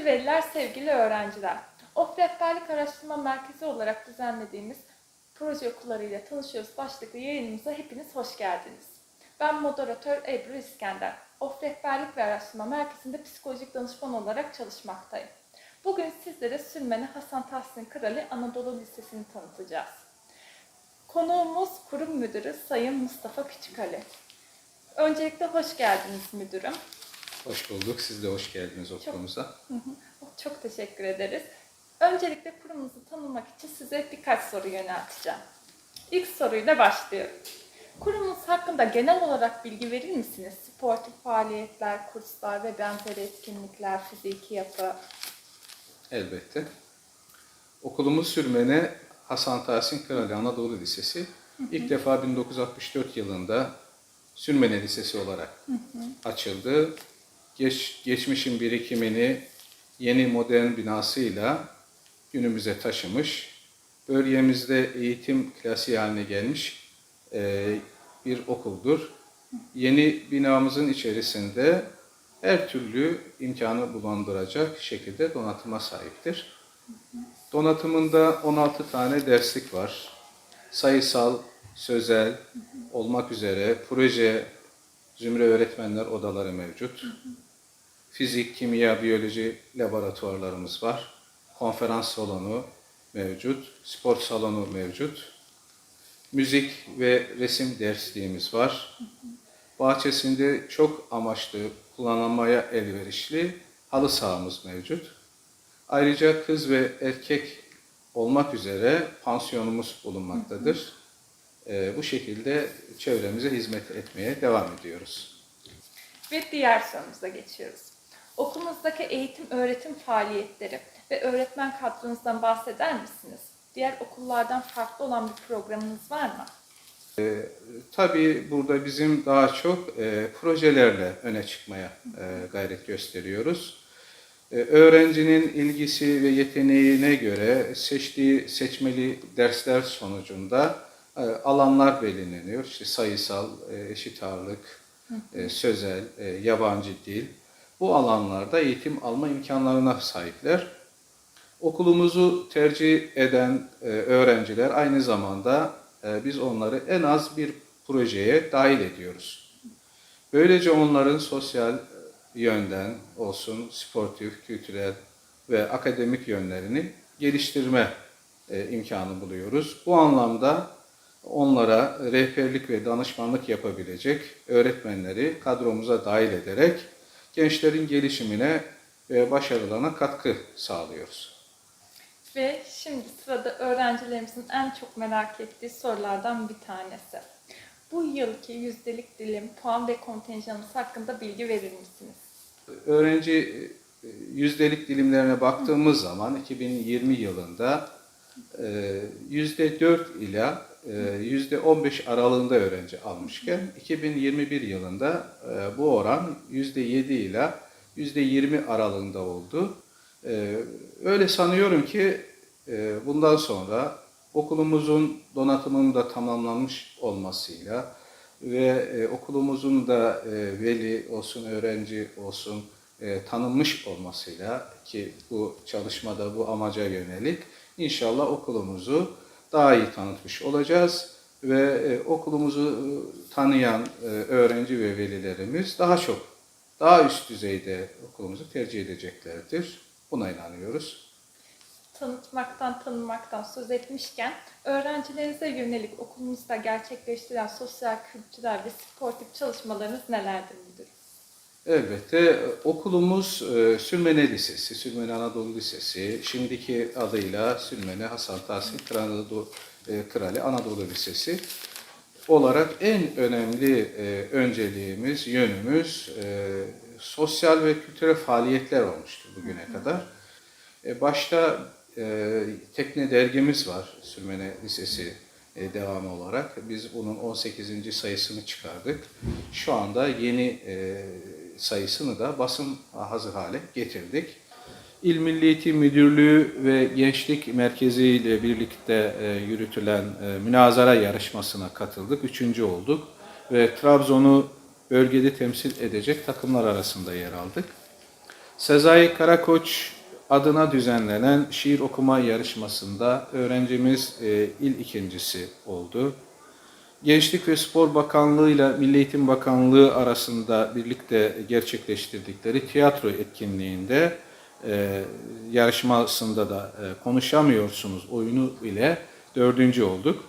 Kıymetli veliler, sevgili öğrenciler. Of Rehberlik Araştırma Merkezi olarak düzenlediğimiz proje okullarıyla tanışıyoruz başlıklı yayınımıza hepiniz hoş geldiniz. Ben moderatör Ebru İskender. Of Rehberlik ve Araştırma Merkezi'nde psikolojik danışman olarak çalışmaktayım. Bugün sizlere Sürmene Hasan Tahsin Krali Anadolu Lisesi'ni tanıtacağız. Konuğumuz kurum müdürü Sayın Mustafa Küçükali. Öncelikle hoş geldiniz müdürüm. Hoş bulduk. Siz de hoş geldiniz okulumuza. Hı hı. Çok teşekkür ederiz. Öncelikle kurumunuzu tanımak için size birkaç soru yönelteceğim. İlk soruyla başlıyorum. Kurumunuz hakkında genel olarak bilgi verir misiniz? Sportif faaliyetler, kurslar ve benzeri etkinlikler, fiziki yapı. Elbette. Okulumuz Sürmene Hasan Tahsin Kırali Anadolu Lisesi. İlk defa 1964 yılında Sürmene Lisesi olarak açıldı. Geç, geçmişin birikimini yeni modern binasıyla günümüze taşımış. Bölgemizde eğitim klasiği haline gelmiş e, bir okuldur. Yeni binamızın içerisinde her türlü imkanı bulunduracak şekilde donatıma sahiptir. Donatımında 16 tane derslik var. Sayısal, sözel olmak üzere proje, zümre öğretmenler odaları mevcut. Fizik, kimya, biyoloji laboratuvarlarımız var. Konferans salonu mevcut. Spor salonu mevcut. Müzik ve resim dersliğimiz var. Bahçesinde çok amaçlı kullanılmaya elverişli halı sahamız mevcut. Ayrıca kız ve erkek olmak üzere pansiyonumuz bulunmaktadır. Ee, bu şekilde çevremize hizmet etmeye devam ediyoruz. Ve diğer sorumuza geçiyoruz. Okulumuzdaki eğitim öğretim faaliyetleri ve öğretmen kadronuzdan bahseder misiniz? Diğer okullardan farklı olan bir programınız var mı? Tabii burada bizim daha çok e, projelerle öne çıkmaya e, gayret gösteriyoruz. E, öğrencinin ilgisi ve yeteneğine göre seçtiği seçmeli dersler sonucunda e, alanlar belirleniyor. İşte sayısal, e, eşit ağırlık, e, sözel, e, yabancı dil. Bu alanlarda eğitim alma imkanlarına sahipler. Okulumuzu tercih eden e, öğrenciler aynı zamanda e, biz onları en az bir projeye dahil ediyoruz. Böylece onların sosyal yönden olsun, sportif, kültürel ve akademik yönlerini geliştirme e, imkanı buluyoruz. Bu anlamda onlara rehberlik ve danışmanlık yapabilecek öğretmenleri kadromuza dahil ederek gençlerin gelişimine ve başarılarına katkı sağlıyoruz. Ve şimdi sırada öğrencilerimizin en çok merak ettiği sorulardan bir tanesi. Bu yılki yüzdelik dilim, puan ve kontenjanımız hakkında bilgi verir misiniz? Öğrenci e, yüzdelik dilimlerine baktığımız zaman 2020 yılında e, yüzde 4 ila e, yüzde 15 aralığında öğrenci almışken 2021 yılında bu oran yüzde 7 ila yüzde 20 aralığında oldu. Öyle sanıyorum ki bundan sonra okulumuzun donatımının da tamamlanmış olmasıyla ve okulumuzun da veli olsun, öğrenci olsun tanınmış olmasıyla ki bu çalışmada bu amaca yönelik inşallah okulumuzu daha iyi tanıtmış olacağız ve okulumuzu tanıyan öğrenci ve velilerimiz daha çok, daha üst düzeyde okulumuzu tercih edeceklerdir. Buna inanıyoruz. Tanıtmaktan, tanımaktan söz etmişken öğrencilerinize yönelik okulumuzda gerçekleştirilen sosyal, kültürel ve sportif çalışmalarınız nelerdir müdürüm? Elbette okulumuz e, Sülmene Lisesi, Sülmene Anadolu Lisesi, şimdiki adıyla Sülmene Hasan Tahsin Krali, e, Krali Anadolu Lisesi olarak en önemli e, önceliğimiz, yönümüz sosyal ve kültürel faaliyetler olmuştur bugüne kadar. Başta tekne dergimiz var Sülmene Lisesi e, devamı olarak. Biz bunun 18. sayısını çıkardık. Şu anda yeni e, sayısını da basın hazır hale getirdik. İl Milli Eğitim Müdürlüğü ve Gençlik Merkezi ile birlikte e, yürütülen münazara yarışmasına katıldık. Üçüncü olduk ve Trabzon'u bölgede temsil edecek takımlar arasında yer aldık. Sezai Karakoç adına düzenlenen şiir okuma yarışmasında öğrencimiz e, il ikincisi oldu. Gençlik ve Spor Bakanlığı ile Milli Eğitim Bakanlığı arasında birlikte gerçekleştirdikleri tiyatro etkinliğinde e, yarışmasında da e, konuşamıyorsunuz oyunu ile dördüncü olduk.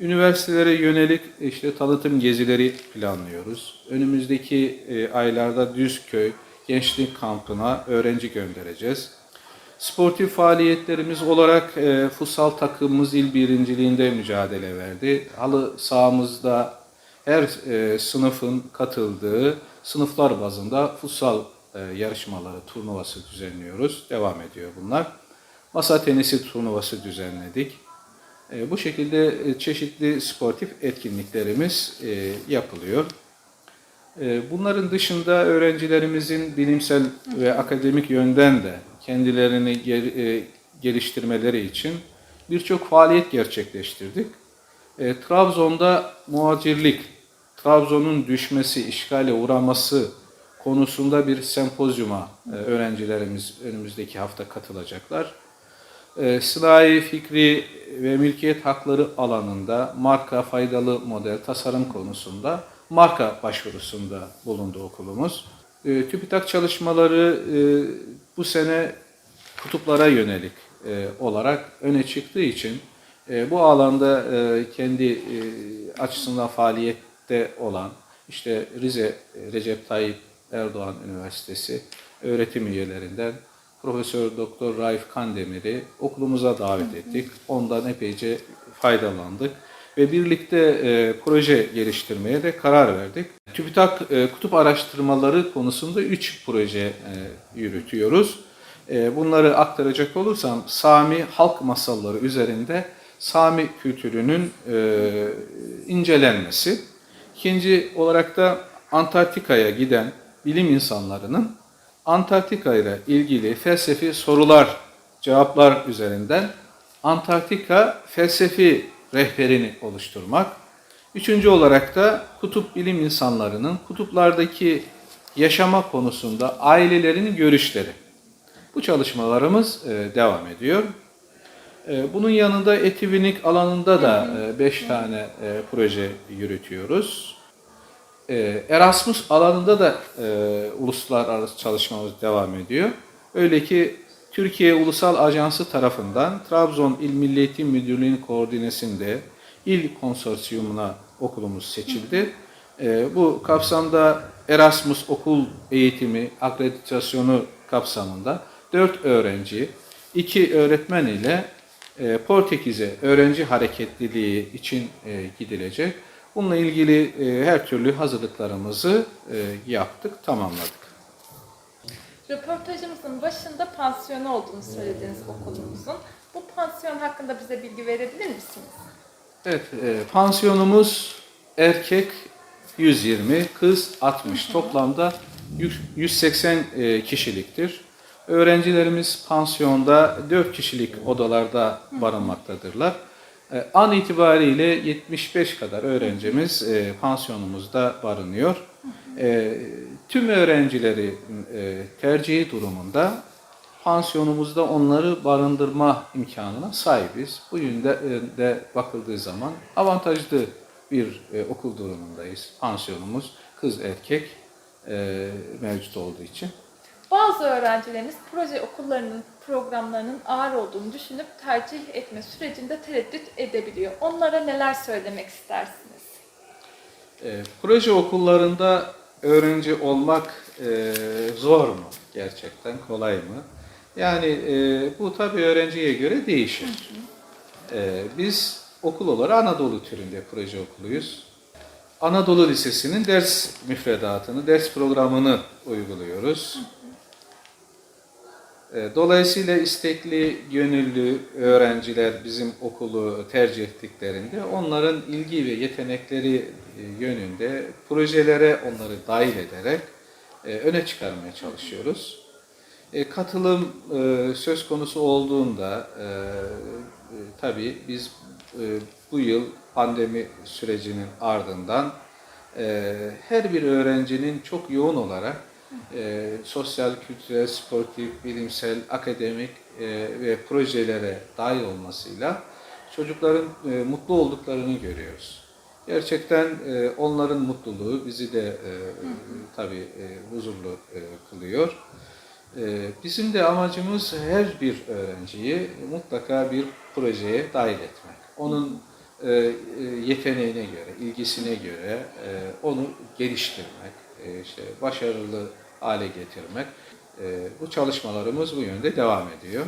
Üniversitelere yönelik işte tanıtım gezileri planlıyoruz. Önümüzdeki e, aylarda Düzköy Gençlik Kampı'na öğrenci göndereceğiz. Sportif faaliyetlerimiz olarak e, futsal takımımız il birinciliğinde mücadele verdi. Halı sahamızda her e, sınıfın katıldığı sınıflar bazında futsal e, yarışmaları, turnuvası düzenliyoruz. Devam ediyor bunlar. Masa tenisi turnuvası düzenledik. E, bu şekilde e, çeşitli sportif etkinliklerimiz e, yapılıyor. E, Bunların dışında öğrencilerimizin bilimsel ve akademik yönden de kendilerini e, geliştirmeleri için birçok faaliyet gerçekleştirdik. E, Trabzon'da muhacirlik, Trabzon'un düşmesi, işgale uğraması konusunda bir sempozyuma e, öğrencilerimiz önümüzdeki hafta katılacaklar. E, Sınai fikri ve mülkiyet hakları alanında marka faydalı model tasarım konusunda marka başvurusunda bulundu okulumuz. E, TÜBİTAK çalışmaları e, bu sene kutuplara yönelik e, olarak öne çıktığı için e, bu alanda e, kendi e, açısından faaliyette olan işte Rize e, Recep Tayyip Erdoğan Üniversitesi öğretim üyelerinden Profesör Doktor Raif Kandemir'i okulumuza davet ettik. Ondan epeyce faydalandık ve birlikte e, proje geliştirmeye de karar verdik. TÜBİTAK e, kutup araştırmaları konusunda 3 proje e, yürütüyoruz. E, bunları aktaracak olursam Sami halk masalları üzerinde Sami kültürünün e, incelenmesi. İkinci olarak da Antarktika'ya giden bilim insanlarının Antarktika ile ilgili felsefi sorular, cevaplar üzerinden Antarktika felsefi rehberini oluşturmak. Üçüncü olarak da kutup bilim insanlarının kutuplardaki yaşama konusunda ailelerin görüşleri. Bu çalışmalarımız e, devam ediyor. E, Bunun yanında etivinik alanında da 5 tane e, proje yürütüyoruz. Erasmus alanında da uluslararası çalışmamız devam ediyor. Öyle ki Türkiye Ulusal Ajansı tarafından Trabzon İl Milli Eğitim Müdürlüğü'nün koordinesinde il konsorsiyumuna okulumuz seçildi. E, bu kapsamda Erasmus okul eğitimi akreditasyonu kapsamında 4 öğrenci, 2 öğretmen ile e, Portekiz'e öğrenci hareketliliği için e, gidilecek. Bununla ilgili e, her türlü hazırlıklarımızı e, yaptık, tamamladık. Röportajımızın başında pansiyonu olduğunu söylediniz okulumuzun. Bu pansiyon hakkında bize bilgi verebilir misiniz? Evet, e, pansiyonumuz erkek 120, kız 60. Toplamda 100 180 e, kişiliktir. Öğrencilerimiz pansiyonda 4 kişilik odalarda barınmaktadırlar. E, An itibariyle 75 kadar öğrencimiz e, pansiyonumuzda barınıyor. E, Tüm öğrencileri e, tercihi durumunda pansiyonumuzda onları barındırma imkanına sahibiz. Bu yönde e, de bakıldığı zaman avantajlı bir e, okul durumundayız. Pansiyonumuz kız erkek e, mevcut olduğu için. Bazı öğrencilerimiz proje okullarının programlarının ağır olduğunu düşünüp tercih etme sürecinde tereddüt edebiliyor. Onlara neler söylemek istersiniz? E, proje okullarında öğrenci olmak e, zor mu gerçekten, kolay mı? Yani e, bu tabii öğrenciye göre değişir. E, biz okul olarak Anadolu türünde proje okuluyuz. Anadolu Lisesi'nin ders müfredatını, ders programını uyguluyoruz. E, Dolayısıyla istekli, gönüllü öğrenciler bizim okulu tercih ettiklerinde onların ilgi ve yetenekleri e, yönünde projelere onları dahil ederek e, öne çıkarmaya çalışıyoruz. E, Katılım e, söz konusu olduğunda e, e, tabii biz e, bu yıl pandemi sürecinin ardından e, her bir öğrencinin çok yoğun olarak e, sosyal, kültürel, sportif, bilimsel, akademik e, ve projelere dahil olmasıyla çocukların e, mutlu olduklarını görüyoruz. Gerçekten e, onların mutluluğu bizi de e, tabii e, huzurlu e, kılıyor. E, bizim de amacımız her bir öğrenciyi mutlaka bir projeye dahil etmek. Onun e, e, yeteneğine göre, ilgisine göre onu geliştirmek, işte başarılı hale getirmek. E, bu çalışmalarımız bu yönde devam ediyor.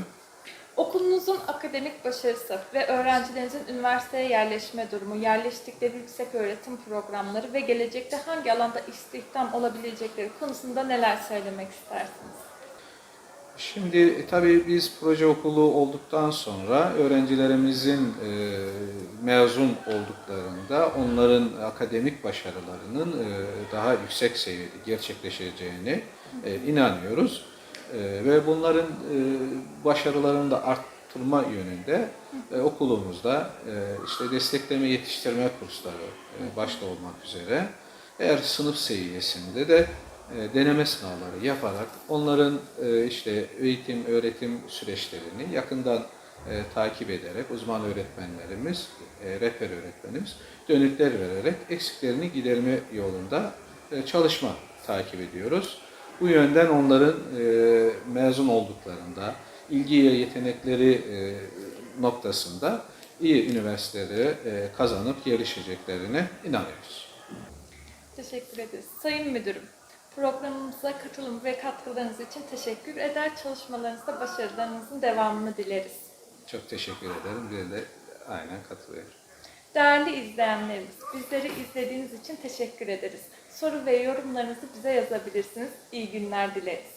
Okulunuzun akademik başarısı ve öğrencilerinizin üniversiteye yerleşme durumu, yerleştikleri yüksek öğretim programları ve gelecekte hangi alanda istihdam olabilecekleri konusunda neler söylemek istersiniz? Şimdi e, tabii biz proje okulu olduktan sonra öğrencilerimizin e, mezun olduklarında onların akademik başarılarının e, daha yüksek seviyede gerçekleşeceğine e, inanıyoruz. E, ve bunların e, başarılarını da arttırma yönünde e, okulumuzda e, işte destekleme yetiştirme kursları e, başta olmak üzere eğer sınıf seviyesinde de deneme sınavları yaparak onların e, işte eğitim, öğretim süreçlerini yakından e, takip ederek uzman öğretmenlerimiz, e, rehber öğretmenimiz dönütler vererek eksiklerini giderme yolunda e, çalışma takip ediyoruz. Bu yönden onların e, mezun olduklarında ilgi ve yetenekleri e, noktasında iyi üniversitelere e, kazanıp gelişeceklerine inanıyoruz. Teşekkür ederiz. Sayın Müdürüm, programımıza katılım ve katkılarınız için teşekkür eder. Çalışmalarınızda başarılarınızın devamını dileriz. Çok teşekkür ederim. Bir de aynen katılıyorum. Değerli izleyenlerimiz, bizleri izlediğiniz için teşekkür ederiz. Soru ve yorumlarınızı bize yazabilirsiniz. İyi günler dileriz.